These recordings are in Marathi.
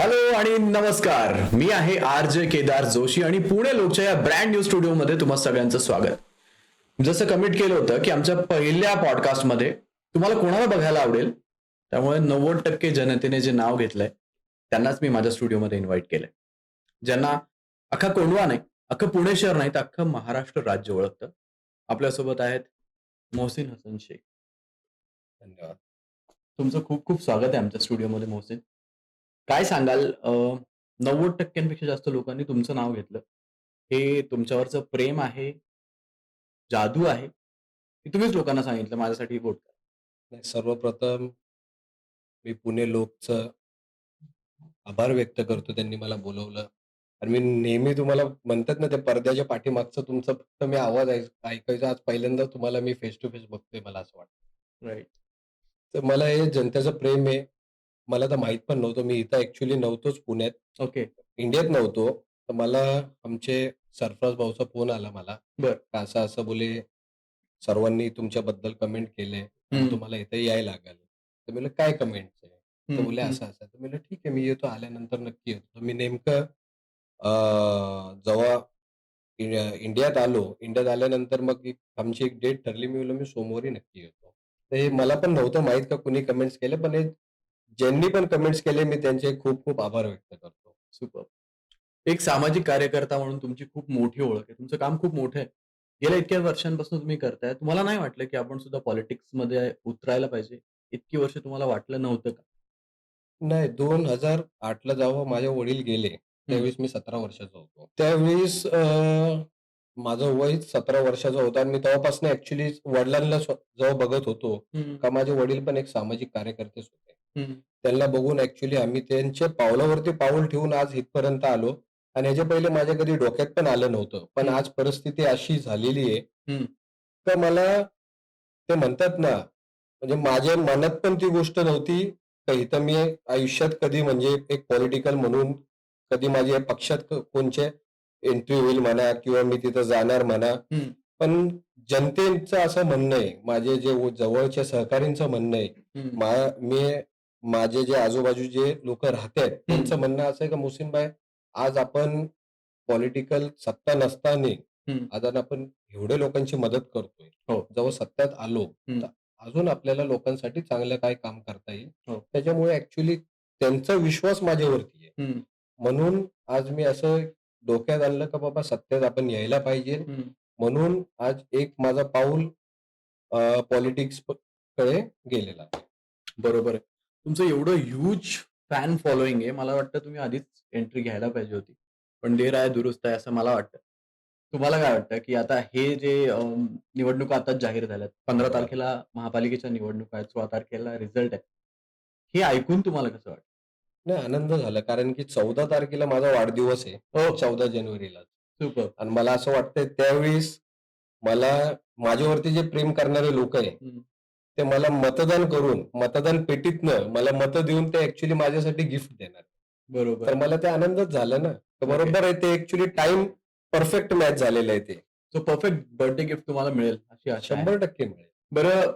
हॅलो आणि नमस्कार. मी आहे आर जे केदार जोशी आणि पुणे लोकच्या या ब्रँड न्यू स्टुडिओमध्ये तुम्हा सगळ्यांचं स्वागत. जसं कमिट केलं होतं की आमच्या पहिल्या पॉडकास्टमध्ये तुम्हाला कोणाला बघायला आवडेल? त्यामुळे नव्वद टक्के जनतेने जे नाव घेतलंय त्यांनाच मी माझ्या स्टुडिओमध्ये इन्व्हाइट केलंय. ज्यांना अख्खा कोंडवा नाही अख्खं पुणे शहर नाही तर अख्खं महाराष्ट्र राज्य ओळखतं. आपल्यासोबत आहेत मोहसिन हसन शेख. धन्यवाद. तुमचं खूप खूप स्वागत आहे आमच्या स्टुडिओमध्ये मोहसिन. काय सांगाल? अं, नव्वद टक्क्यांपेक्षा जास्त लोकांनी तुमचं नाव घेतलं. हे तुमच्यावरचं प्रेम आहे. जादू आहे. की तुम्हीच लोकांना सांगितलं माझ्यासाठी वोट करा नाही, सर्वप्रथम मी पुणे लोकचं आभार व्यक्त करतो त्यांनी मला बोलवलं. आणि मी नेहमी तुम्हाला म्हणतात ना ते पडद्याच्या पाठीमागचं तुमचं फक्त मी आवाज ऐक- ऐकायचा. आज पहिल्यांदा तुम्हाला मी फेस टू फेस बघतोय मला असं वाटतं. राईट तर मला हे जनतेचं प्रेम आहे. मला तर माहीत पण नव्हतं. मी इथं ऍक्च्युली नव्हतोच पुण्यात. ओके इंडियात नव्हतो. तर मला आमचे सरफराज भाऊचा फोन आला मला. बर. का असं असं बोले सर्वांनी तुमच्याबद्दल कमेंट केले तुम्हाला इथे यायला लागेल. तर मी काय कमेंट आहे? तर बोलले असं असं. तर म्हणलं ठीक आहे मी येतो आल्यानंतर नक्की येतो. तर मी नेमकं अं, जेव्हा इंडियात आलो इंडियात आल्यानंतर मग एक आमची एक डेट ठरली. मी बोललो मी सोमवारी नक्की येतो. तर हे मला पण नव्हतं माहीत का कुणी कमेंट्स केले पण हे ज्यांनी पण कमेंट्स केले मी त्यांचे खूप खूप आभार व्यक्त करतो. सुपर एक सामाजिक कार्यकर्ता म्हणून तुमची खूप मोठी ओळख आहे. तुमचं काम खूप मोठं आहे. गेल्या इतक्या वर्षांपासून तुम्ही करताय. तुम्हाला नाही वाटलं की आपण सुद्धा पॉलिटिक्समध्ये उतरायला पाहिजे? इतकी वर्ष तुम्हाला वाटलं नव्हतं का? नाही दोन हजार आठला जेव्हा माझे वडील गेले त्यावेळेस मी सतरा वर्षाचा होतो. त्यावेळेस माझं वय सतरा वर्षाचं होतं आणि मी तेव्हापासून ऍक्च्युली वडिलांना जेव्हा बघत होतो का माझे वडील पण एक सामाजिक कार्यकर्तेच होते. त्यांना बघून ऍक्च्युली आम्ही त्यांच्या पावलावरती पाऊल ठेवून आज इथपर्यंत आलो. आणि ह्याच्या पहिले माझ्या कधी डोक्यात पण आलं नव्हतं. पण. आज परिस्थिती अशी झालेली आहे. तर मला ते म्हणतात ना म्हणजे माझ्या मनात पण ती गोष्ट नव्हती. का इथं मी आयुष्यात कधी म्हणजे एक पॉलिटिकल म्हणून कधी माझ्या पक्षात कोणचे एंट्री होईल म्हणा किंवा मी तिथं जाणार म्हणा. पण जनतेचं असं म्हणणं आहे. माझे जे जवळच्या सहकारींचं म्हणणं आहे. मी माझे जे आजूबाजूचे लोक राहतात त्यांचं म्हणणं असं आहे का मुसीन भाई आज आपण पॉलिटिकल सत्ता नसताना. आज आपण एवढे लोकांची मदत करतोय हो. जेव्हा सत्यात आलो. तर अजून आपल्याला लोकांसाठी चांगलं काय काम करता येईल हो. त्याच्यामुळे ऍक्च्युली त्यांचा विश्वास माझ्यावरती आहे. म्हणून आज मी असं डोक्यात आणलं का बाबा सत्यात आपण यायला पाहिजे. म्हणून आज एक माझा पाऊल पॉलिटिक्सकडे गेलेला आहे. बरोबर आहे तुमचं एवढं ह्यूज फॅन फॉलोईंग आहे मला वाटतं तुम्ही आधीच एंट्री घ्यायला पाहिजे होती. पण देर आहे दुरुस्त आहे असं मला वाटतं. तुम्हाला काय वाटतं की आता हे जे अम, निवडणुका आताच जाहीर झाल्यात पंधरा. तारखेला महापालिकेच्या निवडणुका आहेत सोळा तारखेला रिझल्ट आहे. हे ऐकून तुम्हाला कसं वाटतं? नाही आनंद झाला कारण की चौदा तारखेला माझा वाढदिवस आहे हो. चौदा जानेवारीला. सुपर आणि मला असं वाटतंय त्यावेळेस मला माझ्यावरती जे प्रेम करणारे लोक आहे. ते मला मतदान करून मतदान पेटीतनं मला मतं देऊन ते ऍक्च्युली माझ्यासाठी गिफ्ट देणार. बरोबर. तर मला ते आनंदच झालं ना. तर. बरोबर आहे ते ऍक्च्युली टाइम परफेक्ट मॅच झालेलं आहे ते. सो परफेक्ट बर्थडे गिफ्ट तुम्हाला मिळेल अशी आशा आहे. शंभर टक्के मिळेल. बरं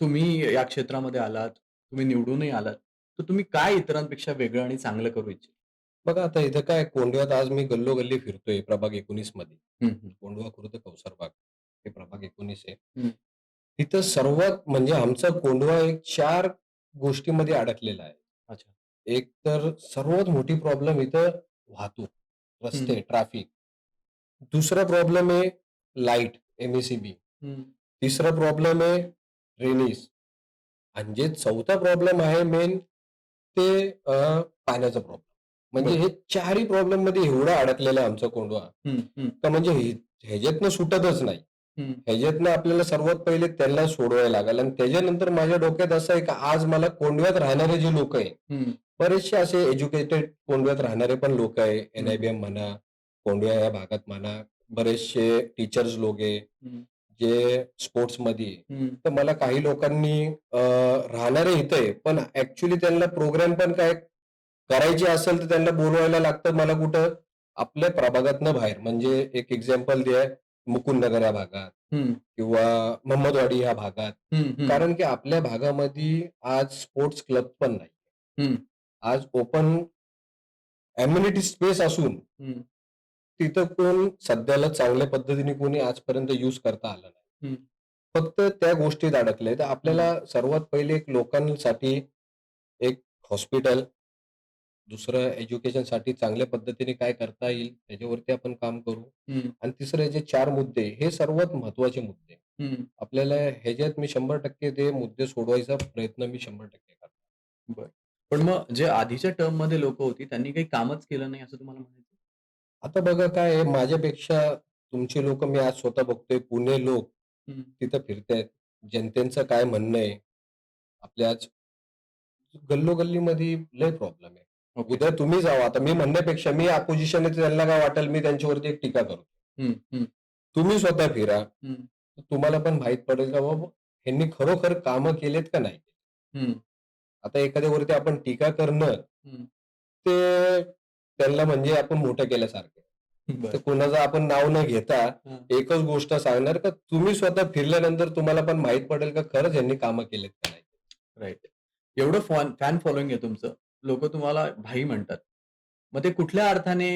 तुम्ही या क्षेत्रामध्ये आलात तुम्ही निवडूनही आलात. तर तुम्ही काय इतरांपेक्षा वेगळं आणि चांगलं करू इच्छिता? बघा आता इथं काय कोंडव्यात आज मी गल्लोगल्ली फिरतोय प्रभाग एकोणीसमध्ये. कोंडवा खुर्द कौसरबाग हे प्रभाग एकोणीस आहे. तिथं सर्वात म्हणजे आमचा कोंडवा एक चार गोष्टीमध्ये अडकलेला आहे अच्छा एक तर सर्वात मोठी प्रॉब्लेम इथं वाहतूक रस्ते. ट्रॅफिक दुसरा प्रॉब्लेम आहे लाइट एमएसीबी. तिसरा प्रॉब्लेम आहे ड्रेनेज आणि जे चौथा प्रॉब्लेम आहे मेन ते पाण्याचा प्रॉब्लेम म्हणजे. हे चारही प्रॉब्लेममध्ये एवढा अडकलेला आहे आमचा कोंडवा का म्हणजे हे- ह्याच्यातनं सुटतच नाही. ह्याच्यातनं आपल्याला सर्वात पहिले त्यांना सोडवायला लागेल आणि त्याच्यानंतर माझ्या डोक्यात असं आहे का आज मला कोंडव्यात राहणारे जे लोक आहे. बरेचसे असे एज्युकेटेड कोंडव्यात राहणारे पण लोक आहे एनआयबीएम म्हणा कोंडव्या या भागात म्हणा बरेचसे टीचर्स लोक आहे. जे स्पोर्ट्समध्ये. तर मला काही लोकांनी राहणारे इथे आहे, पण ऍक्च्युली त्यांना प्रोग्राम पण काय करायचे असेल तर त्यांना बोलवायला लागतं मला कुठं आपल्या प्रभागातनं बाहेर म्हणजे एक एक्झाम्पल द्या मुकुंदनगर या भागात. किंवा मोहम्मदवाडी या भागात. कारण की आपल्या भागामध्ये आज स्पोर्ट्स क्लब पण नाही. आज ओपन अम्युनिटी स्पेस असून. तिथं कोण सध्याला चांगल्या पद्धतीने कोणी आजपर्यंत युज करता आलं नाही. फक्त त्या गोष्टीत अडकले तर आपल्याला सर्वात पहिले एक लोकांसाठी एक हॉस्पिटल दुसरं एज्युकेशनसाठी चांगल्या पद्धतीने काय करता येईल त्याच्यावरती आपण काम करू. आणि तिसरे जे चार मुद्दे हे सर्वात महत्त्वाचे मुद्दे. आपल्याला ह्याच्यात मी शंभर टक्के ते मुद्दे सोडवायचा प्रयत्न मी शंभर टक्के करतो पण मग जे आधीच्या टर्ममध्ये लोक होती त्यांनी काही कामच केलं नाही असं तुम्हाला म्हणायचं आता बघा काय माझ्यापेक्षा तुमचे लोक मी आज स्वतः बघतोय पुणे लोक. तिथं फिरतायत जनतेचं काय म्हणणं आहे आपल्या आज गल्लोगल्लीमध्ये लय प्रॉब्लेम आहे. उद्या तुम्ही जावा आता मी म्हणण्यापेक्षा मी अपोजिशन त्यांना काय वाटेल मी त्यांच्यावरती एक टीका करतो. हम्म. तुम्ही स्वतः फिरा तुम्हाला पण माहीत पडेल का बाबा ह्यांनी खरोखर कामं केलेत का नाही. आता एखाद्यावरती आपण टीका करणं. ते त्यांना म्हणजे आपण मोठं केल्यासारखं. तर कोणाचं आपण नाव न घेता. एकच गोष्ट सांगणार का तुम्ही स्वतः फिरल्यानंतर तुम्हाला पण माहीत पडेल का खरंच यांनी कामं केलेत का नाही राईट एवढं फॅन फॅन फॉलोइंग आहे तुमचं लोक तुम्हाला भाई म्हणतात. मग ते कुठल्या अर्थाने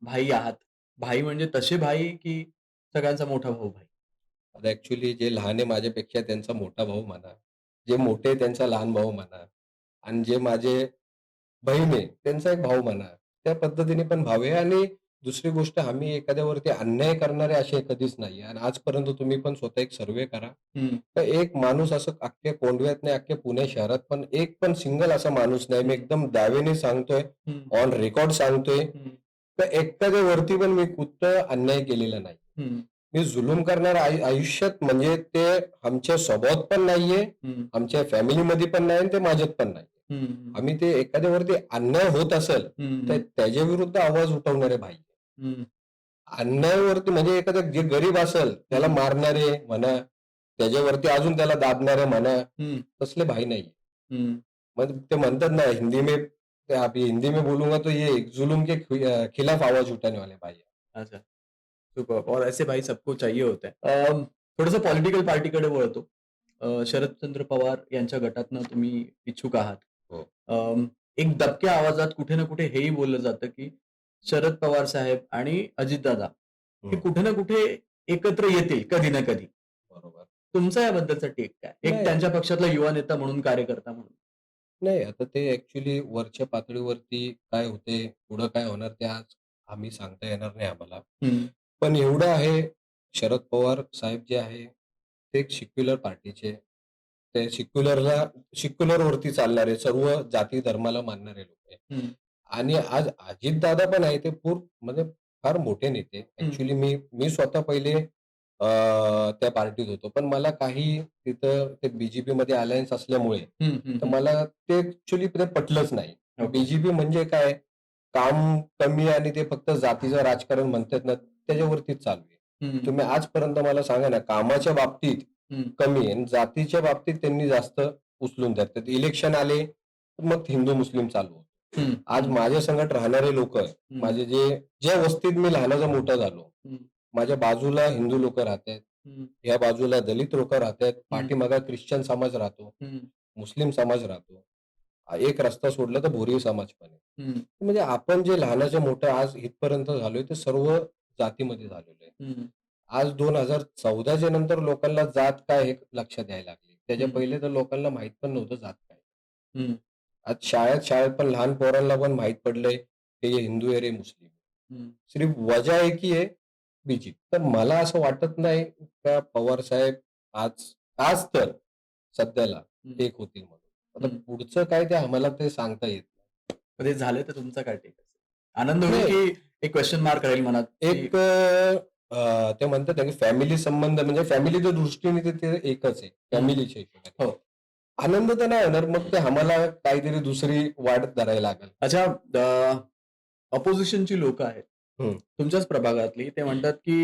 भाई आहात? भाई म्हणजे तसे भाई की सगळ्यांचा मोठा भाऊ भाई? आता ऍक्च्युली जे लहान आहे माझ्यापेक्षा त्यांचा मोठा भाऊ म्हणा. जे मोठे आहे त्यांचा लहान भाऊ म्हणा. आणि जे माझे बहीण आहे त्यांचा एक भाऊ म्हणा. त्या पद्धतीने पण भाऊ आहे. आणि दुसरी गोष्ट आम्ही एखाद्यावरती अन्याय करणारे असे कधीच नाही आणि आजपर्यंत तुम्ही पण स्वतः एक सर्वे करा. तर एक माणूस असं अख्ख्या कोंडव्यात नाही अख्ख्या पुणे शहरात पण एक पण सिंगल असा माणूस नाही मी एकदम दावेने सांगतोय. ऑन रेकॉर्ड सांगतोय. तर एखाद्यावरती पण मी कुठ अन्याय केलेला नाही. मी जुलूम करणार आयु- आयुष्यात म्हणजे ते आमच्या स्वभावात पण नाहीये. आमच्या फॅमिलीमध्ये पण नाही आणि ते माझ्यात पण नाही. आम्ही ते एखाद्यावरती अन्याय होत असेल. तर त्याच्या विरुद्ध आवाज उठवणारे भाई हम्म. अन्यायावरती म्हणजे एखादा जे गरीब असेल त्याला मारणारे म्हणा त्याच्यावरती अजून त्याला दाबणारे म्हणा हम्म. तसले भाई नाही हम्म. मग ते म्हणतात ना हिंदी में ते आप हिंदी में बोलूंगा तो ये जुलूम के खि- खिलाफ आवाज उठाने वाले भाई हैं. अच्छा सुपर और ऐसे भाई सबको चाहिए होते हैं थोडस पॉलिटिकल पार्टीकडे वळतो अं, शरदचंद्र पवार यांच्या गटातनं तुम्ही इच्छुक आहात हो. एक दबक्या आवाजात कुठे ना कुठे हेही बोललं जातं की शरद पवार साहेब आणि अजितदादा हे. कुठे ना कुठे एकत्र येतील कधी ना कधी. बरोबर. तुमचा याबद्दलचा टेक काय? एक नाही. त्यांच्या पक्षातला युवा नेता म्हणून कार्यकर्ता म्हणून. नाही आता ते ऍक्च्युली वरच्या पातळीवरती काय होते पुढं काय होणार ते आज आम्ही सांगता येणार नाही आम्हाला. पण एवढं आहे शरद पवार साहेब जे आहे ते एक सिक्युलर पार्टीचे ते सिक्युलरला सिक्युलर वरती चालणारे सर्व जाती धर्माला मानणारे लोक आहे हम्म. आणि आज अजितदादा पण आहे ते पूर म्हणजे फार मोठे नेते. ऍक्च्युली मी मी स्वतः पहिले त्या पार्टीत होतो. पण मला काही तिथं ते बीजेपी मध्ये अलायन्स असल्यामुळे तर मला ते ऍक्च्युली ते पटलंच नाही. बीजेपी म्हणजे काय काम कमी आणि ते फक्त जातीचं राजकारण म्हणतात ना त्याच्यावरतीच चालू आहे. तुम्ही आजपर्यंत मला सांगा ना कामाच्या बाबतीत. कमी आहे जातीच्या बाबतीत त्यांनी जास्त उचलून धरतात. इलेक्शन आले तर मग हिंदू मुस्लिम चालू आज माझ्या संगत राहणारे लोक माझे जे ज्या वस्तीत मी लहानाचा मोठा झालो. माझ्या बाजूला हिंदू लोक राहतात हम्म, या बाजूला दलित लोक राहतात पाठीमागा ख्रिश्चन समाज राहतो मुस्लिम समाज राहतो एक रस्ता सोडला तर भोरी समाज पण आहे म्हणजे आपण जे लहानाच्या मोठं आज इथपर्यंत झालोय ते सर्व जातीमध्ये झालेलो आहे. आज दोन हजार चौदाच्या नंतर लोकांना जात काय हे लक्षात यायला लागले. त्याच्या. पहिले तर लोकांना माहीत पण नव्हतं जात काय. आज शाळेत शाळेत पण लहान पोरांना पण माहीत पडलंय की हे हिंदू आहे रे मुस्लिम. सिर्फ वजा एकी आहे बीजेपी तर मला असं वाटत नाही का पवार साहेब आज आज तर सध्याला. एक होतील म्हणून आता. पुढचं काय ते आम्हाला ते सांगता येत नाही. झाले तर तुमचा काय टेक आनंद होईल. की एक क्वेश्चन मार्क राहील मनात की- एक ते म्हणतात की फॅमिली संबंध म्हणजे फॅमिलीच्या दृष्टीने ते- एकच आहे फॅमिलीच्या हिशोबाने हो. आनंद तर नाही होणार मग ते आम्हाला काहीतरी दुसरी वाट धरायला लागेल. अच्छा ऑपोजिशनची लोक आहेत. तुमच्याच प्रभागातली ते म्हणतात की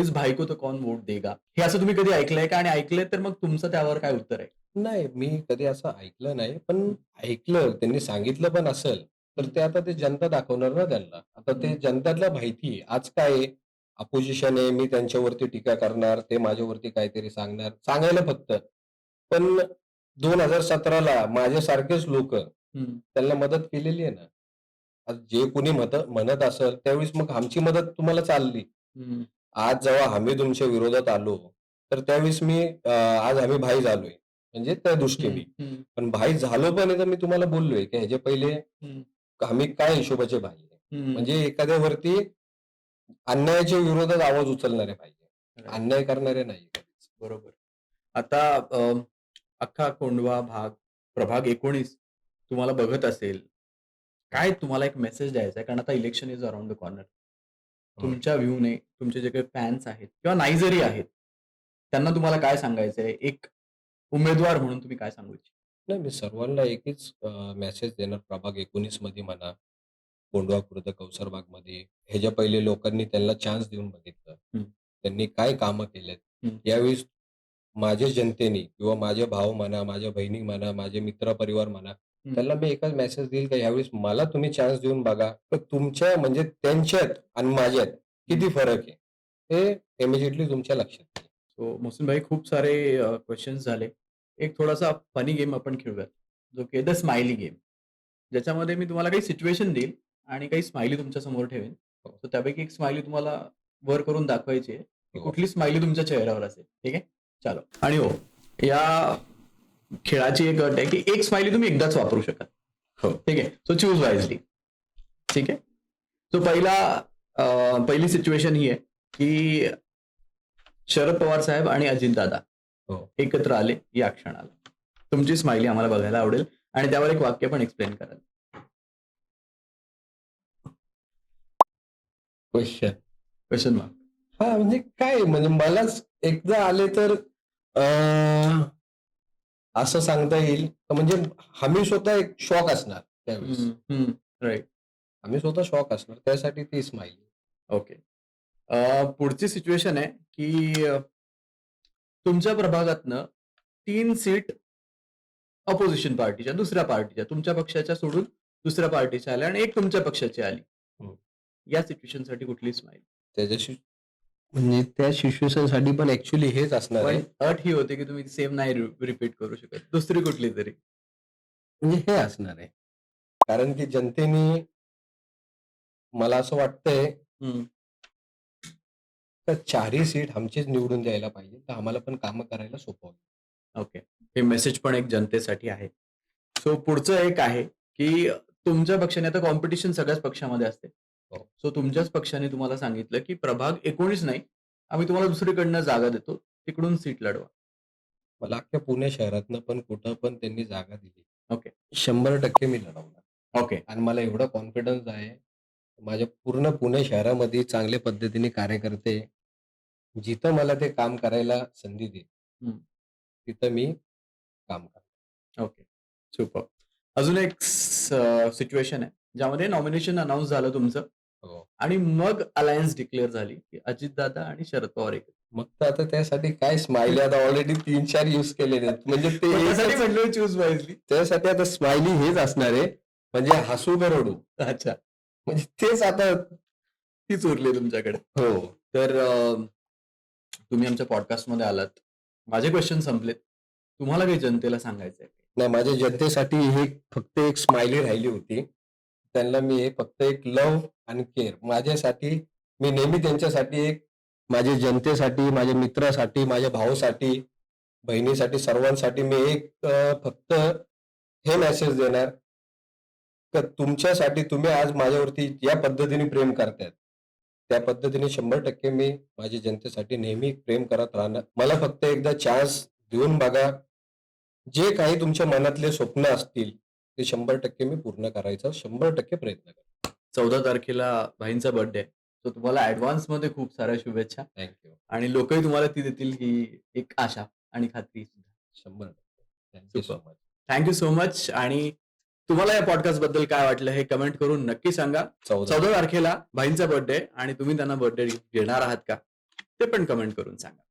इस भाई को तो कौन वोट देगा? हे असं तुम्ही कधी ऐकलंय का? आणि ऐकलंय तर मग तुमचं त्यावर काय उत्तर आहे? नाही मी कधी असं ऐकलं नाही पण ऐकलं त्यांनी सांगितलं पण असेल तर ते आता ते जनता दाखवणार ना त्यांना. आता ते जनताला माहिती आहे. आज काय अपोजिशन आहे मी त्यांच्यावरती टीका करणार ते माझ्यावरती काहीतरी सांगणार सांगायला फक्त. पण दोन हजार सतराला माझ्यासारखेच लोक हम्म. त्यांना मदत केलेली आहे ना आज जे कोणी मत म्हणत असेल त्यावेळेस मग आमची मदत तुम्हाला चालली हम्म. आज जेव्हा आम्ही तुमच्या विरोधात आलो तर त्यावेळेस मी अं, आज आम्ही भाई झालोय म्हणजे त्या दृष्टीने हम्म. पण भाई झालो पण आहे तर मी तुम्हाला बोललोय की ह्याच्या पहिले हम्म. आम्ही काय हिशोबाचे भाई आहे हम्म. म्हणजे एखाद्यावरती अन्यायाच्या विरोधात आवाज उचलणारे पाहिजे अन्याय करणारे नाही. बरोबर आता अम, अख्खा कोंडवा भाग प्रभाग एकोणीस तुम्हाला बघत असेल. काय तुम्हाला एक मेसेज द्यायचा आहे? कारण आता election is around the corner तुमच्या व्ह्यूने तुमचे जे काही फॅन्स आहेत किंवा नाही जरी आहेत त्यांना तुम्हाला काय सांगायचं आहे एक उमेदवार म्हणून तुम्ही काय सांगू? इच्छिता? नाही मी सर्वांना एकच मेसेज देणार. प्रभाग एकोणीसमध्ये म्हणा कोंडवा खुर्द कौसरबागमध्ये. ह्याच्या पहिले लोकांनी त्यांना चान्स देऊन बघितलं. त्यांनी काय कामं केलेत हम्म. माझ्या जनतेने किंवा माझे भाऊ म्हणा माझ्या बहिणी म्हणा माझे मित्र परिवार म्हणा त्यांना मी एकच मेसेज देईल का यावेळेस मला तुम्ही चान्स देऊन बघा तर तुमच्या म्हणजे त्यांच्यात आणि माझ्यात किती फरक आहे? हे इमिजिएटली तुमच्या लक्षात. सो मोहसिन भाई खूप सारे क्वेश्चन्स झाले. एक थोडासा फनी गेम आपण खेळूयात जो की द स्माइली गेम ज्याच्यामध्ये मी तुम्हाला काही सिच्युएशन देईल आणि काही स्माइली तुमच्यासमोर ठेवेन. हो. त्यापैकी एक स्माइली तुम्हाला वर करून दाखवायची आहे. हो. कुठली स्माइली तुमच्या चेहऱ्यावर असेल ठीक आहे? चलो. आणि हो या खेळाची एक अट आहे की एक स्माइली तुम्ही एकदाच वापरू शकाल. हो. ठीक आहे? सो चूज वाईजली ठीक आहे? सो पहिला पहिली सिच्युएशन ही आहे की शरद पवार साहेब आणि अजितदादा हो. एकत्र आले या क्षणाला. तुमची स्माइली आम्हाला बघायला आवडेल आणि त्यावर एक वाक्य पण एक्सप्लेन कराल. क्वेश्चन क्वेश्चन मार्क हा म्हणजे काय म्हणजे मलाच एकदा आले तर असं सांगता येईल. म्हणजे आम्ही स्वतः एक शॉक असणार त्यावेळेस. राईट आम्ही स्वतः शॉक असणार. त्यासाठी ती स्माईल ओके पुढची सिच्युएशन आहे की तुमच्या प्रभागातनं तीन सीट अपोजिशन पार्टीच्या दुसऱ्या पार्टीच्या तुमच्या पक्षाच्या सोडून दुसऱ्या पार्टीच्या आल्या आणि एक तुमच्या पक्षाची आली. हम्म. या सिच्युएशनसाठी कुठली स्माईल त्याच्याशी म्हणजे त्या सिच्युएशनसाठी पण ऍक्च्युली हेच असणार आहे. अट ही होती की तुम्ही सेम नाही रिपीट करू शकत. दुसरी कुठली तरी. म्हणजे हे असणार आहे. कारण की जनतेने मला असं वाटतंय का चारही सीट आमचेच निवडून द्यायला पाहिजे. तर आम्हाला पण कामं करायला सोपं होईल. ओके हे मेसेज पण एक जनतेसाठी आहे. सो पुढचं एक आहे की तुमच्या पक्षाने आता कॉम्पिटिशन सगळ्याच पक्षामध्ये असते. हो. सो तुमच्याच पक्षाने तुम्हाला सांगितलं की प्रभाग एकोणीस नाही आम्ही तुम्हाला दुसरीकडनं जागा देतो तिकडून सीट लढवा मला अख्ख्या पुणे शहरातनं पण कुठं पण त्यांनी जागा दिली ओके. शंभर टक्के मी लढवणार ओके आणि मला एवढा कॉन्फिडन्स आहे माझ्या पूर्ण पुणे शहरामध्ये चांगल्या पद्धतीने कार्यकर्ते जिथं मला ते काम करायला संधी देईल. तिथं मी काम करणार ओके सुपर अजून एक सिच्युएशन आहे ज्यामध्ये नॉमिनेशन अनाऊन्स झालं तुमचं. आणि मग अलायन्स डिक्लेअर झाली की अजितदादा आणि शरद पवार एक मग तर आता त्यासाठी काय स्माइली आता ऑलरेडी तीन चार युज केलेले आहेत. म्हणजे ते म्हटलं चूज वाईजली त्यासाठी आता स्माइली हेच असणार आहे. म्हणजे हसू रडू? अच्छा. म्हणजे तेच आता तीच उरली तुमच्याकडे. हो. तर तुम्ही आमच्या पॉडकास्टमध्ये आलात. माझे क्वेश्चन संपलेत. तुम्हाला काही जनतेला सांगायचं आहे नाही माझ्या जनतेसाठी हे फक्त एक स्माइली राहिली होती. त्यांना मी फक्त एक लव आणि केअर माझ्यासाठी मी नेहमी त्यांच्यासाठी एक माझ्या जनतेसाठी माझ्या मित्रासाठी माझ्या भाऊसाठी बहिणीसाठी सर्वांसाठी मी एक फक्त हे मेसेज देणार का तुमच्यासाठी तुम्ही आज माझ्यावरती या पद्धतीने प्रेम करतायत त्या पद्धतीने शंभर टक्के मी माझ्या जनतेसाठी नेहमी प्रेम करत राहणार. मला फक्त एकदा चान्स देऊन बघा. जे काही तुमच्या मनातले स्वप्न असतील ते शंभर टक्के मी पूर्ण करायचा शंभर टक्के प्रयत्न करतो चौदा तारखेला भाईंचा बर्थडे तर तुम्हाला ऍडव्हान्समध्ये खूप साऱ्या शुभेच्छा. थँक्यू आणि लोकही तुम्हाला ती देतील की एक आशा आणि खात्री सुद्धा. शंभर टक्के. Thank you so. Much thank you so much आणि तुम्हाला या पॉडकास्टबद्दल काय वाटलं हे कमेंट करून नक्की सांगा. चौदा. चौदा तारखेला भाईंचा बर्थडे आणि तुम्ही त्यांना बर्थडे घेणार आहात का? ते पण कमेंट करून सांगा.